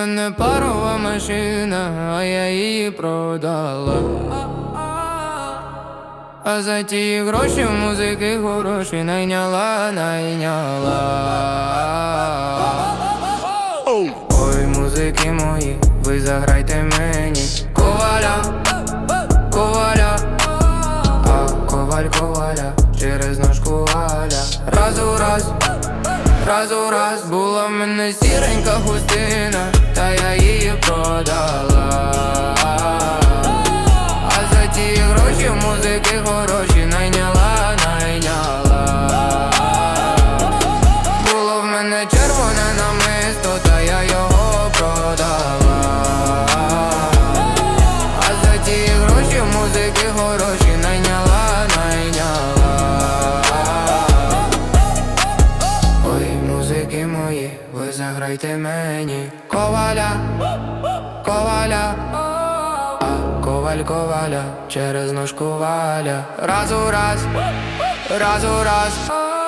мене парова машина, а я її продала. А за ті гроші музики хороші найняла, найняла. Ой, музики мої, ви заграйте мені Коваля, коваля, а коваль коваля, через ножку Валя Раз у раз, раз у раз була в мене сіренька хустина, музики хороші найняла, найняла. Було в мене червоне намисто, та я його продала. А за ті гроші музики хороші найняла, найняла. Ой, музики мої, ви заграйте мені Коваля, коваля, коваль коваля, через ножку валя. Раз у раз, раз у раз